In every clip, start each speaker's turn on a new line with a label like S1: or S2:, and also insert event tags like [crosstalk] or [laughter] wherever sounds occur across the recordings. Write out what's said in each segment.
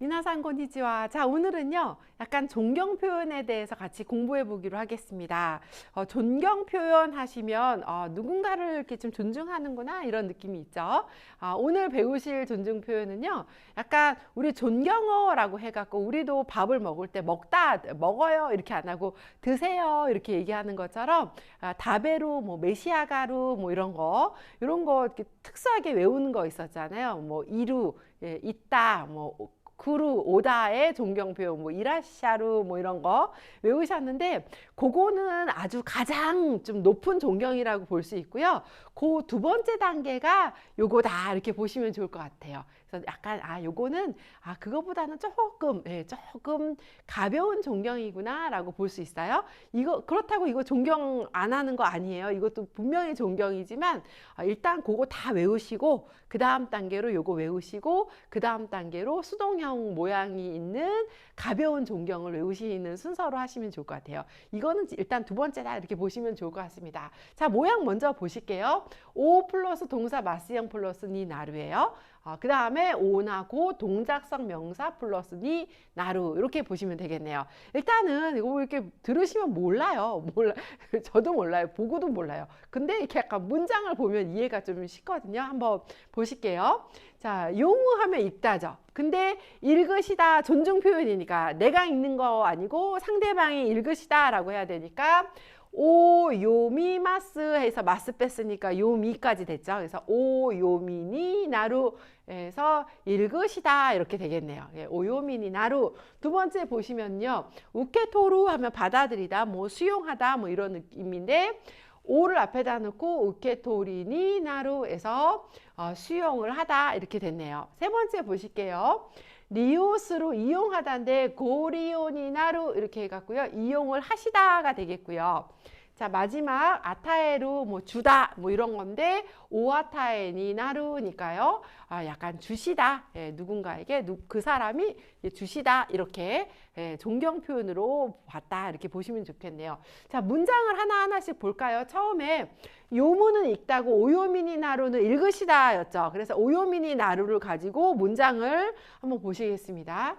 S1: 미나상 건니치와. 자, 오늘은요. 약간 존경 표현에 대해서 같이 공부해 보기로 하겠습니다. 어, 존경 표현 하시면 어, 누군가를 이렇게 좀 존중하는구나 이런 느낌이 있죠. 아, 오늘 배우실 존중 표현은요. 약간 우리 존경어라고 해갖고 우리도 밥을 먹을 때 먹다 먹어요 이렇게 안 하고 드세요 이렇게 얘기하는 것처럼 아, 다베루 뭐 메시아가루 뭐 이런 거 이런 거 이렇게 특수하게 외우는 거 있었잖아요. 뭐 이루 예, 있다 뭐 구루 오다의 존경 표현 뭐 이라샤루 뭐 이런 거 외우셨는데 그거는 아주 가장 좀 높은 존경이라고 볼 수 있고요. 그 두 번째 단계가 요거다 이렇게 보시면 좋을 것 같아요. 그래서 약간 아 요거는 아 그거보다는 조금 예, 조금 가벼운 존경이구나라고 볼 수 있어요. 이거 그렇다고 이거 존경 안 하는 거 아니에요. 이것도 분명히 존경이지만 아, 일단 그거 다 외우시고 그 다음 단계로 요거 외우시고 그 다음 단계로 수동형 모양이 있는 가벼운 존경을 외우시는 순서로 하시면 좋을 것 같아요. 이거는 일단 두 번째다 이렇게 보시면 좋을 것 같습니다. 자 모양 먼저 보실게요. 오 플러스 동사 마스형 플러스 니 나루예요. 어, 그 다음에 오나 고 동작성 명사 플러스 니 나루 이렇게 보시면 되겠네요. 일단은 이거 이렇게 들으시면 몰라요. 몰라 [laughs] 저도 몰라요. 보고도 몰라요. 근데 이렇게 약간 문장을 보면 이해가 좀 쉽거든요. 한번 보실게요. 자, 용우하면 읽다죠. 근데 읽으시다 존중 표현이니까 내가 읽는 거 아니고 상대방이 읽으시다라고 해야 되니까 오 요미마스 해서 마스 뺐으니까 요미까지 됐죠. 그래서 오 요미니 나루 해서 읽으시다 이렇게 되겠네요. 예, 오요미니 나루 두 번째 보시면요. 우케토루 하면 받아들이다, 뭐 수용하다 뭐 이런 느낌인데 오를 앞에다 놓고 우케토리니 나루에서 어, 수용을 하다 이렇게 됐네요. 세 번째 보실게요. 리오스로 이용하다인데 고리오니 나루 이렇게 해갖고요. 이용을 하시다가 되겠고요. 자 마지막 아타에로 뭐 주다 뭐 이런 건데 오아타에니 나루니까요. 아 약간 주시다 예, 누군가에게 누, 그 사람이 주시다 이렇게 예, 존경 표현으로 봤다 이렇게 보시면 좋겠네요. 자 문장을 하나 하나씩 볼까요? 처음에 요문은 읽다고 오요미니 나루는 읽으시다였죠. 그래서 오요미니 나루를 가지고 문장을 한번 보시겠습니다.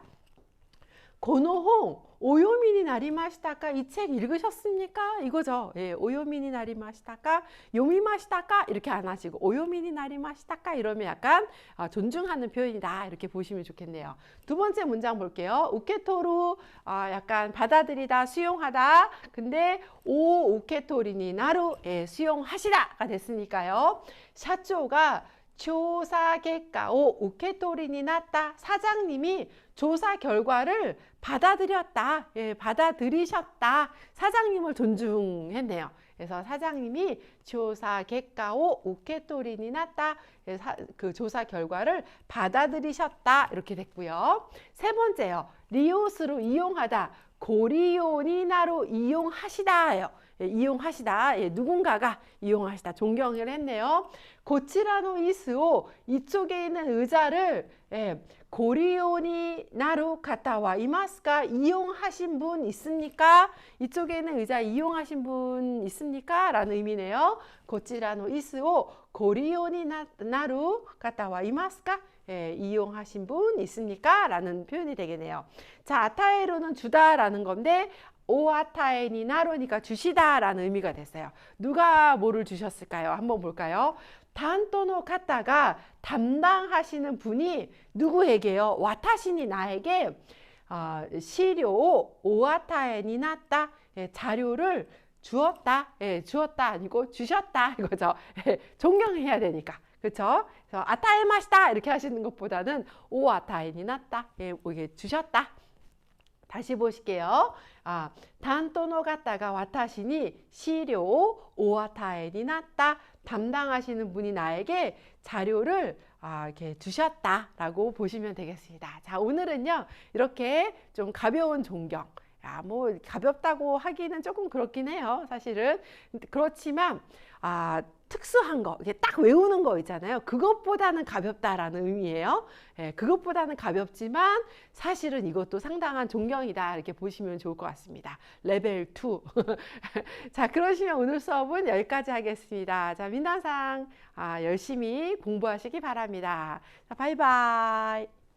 S1: 고노홍 오요미니 나리마시다까 이 책 읽으셨습니까? 이거죠. 예, 오요미니 나리마시다까 요미마시다까 이렇게 안 하시고 오요미니 나리마시다까 이러면 약간 아, 존중하는 표현이다 이렇게 보시면 좋겠네요. 두 번째 문장 볼게요. 우케토루 아, 약간 받아들이다 수용하다. 근데 오 우케토리니 나루 예, 수용하시다가 됐으니까요. 샤초가 조사 결과오 우케토리니 났다. 사장님이 조사 결과를 받아들였다. 예, 받아들이셨다. 사장님을 존중했네요. 그래서 사장님이 조사 결과오 우케토리니 났다. 예, 사, 그 조사 결과를 받아들이셨다. 이렇게 됐고요. 세 번째요. 리오스로 이용하다. 고리오니나로 이용하시다예요. 예, 이용하시다. 예, 누군가가 이용하시다. 존경을 했네요. 고치라노 이스오 이쪽에 있는 의자를 예, 고리오니 나루 갔다와 이마스가 이용하신 분 있습니까? 이쪽에 있는 의자 이용하신 분 있습니까? 라는 의미네요. 고치라노 이스오 고리오니 나루 갔다와 이마스가 예, 이용하신 분 있습니까? 라는 표현이 되겠네요. 자, 아타에로는 주다라는 건데 오아타에니 나로니까 주시다라는 의미가 됐어요. 누가 뭐를 주셨을까요? 한번 볼까요? 단토노 카타가 담당하시는 분이 누구에게요? 와타시니 나에게 어, 시료 오아타에니 났다 예, 자료를 주었다 예, 주었다 아니고 주셨다 이거죠. 예, 존경해야 되니까. 그렇죠? 그래서 아타에마시다 이렇게 하시는 것보다는 오 아타에니 났다 예, 이게 주셨다. 다시 보실게요. 아, 단토노 갔다가 와타시니 시료 오와타에니 났다. 담당하시는 분이 나에게 자료를 아, 이렇게 주셨다라고 보시면 되겠습니다. 자, 오늘은요. 이렇게 좀 가벼운 존경. 야, 뭐 가볍다고 하기는 조금 그렇긴 해요. 사실은 그렇지만 아 특수한 거, 이게 딱 외우는 거 있잖아요. 그것보다는 가볍다라는 의미예요. 예, 그것보다는 가볍지만 사실은 이것도 상당한 존경이다. 이렇게 보시면 좋을 것 같습니다. 레벨 2. [laughs] 자, 그러시면 오늘 수업은 여기까지 하겠습니다. 자, 민나상 아, 열심히 공부하시기 바랍니다. 자, 바이바이.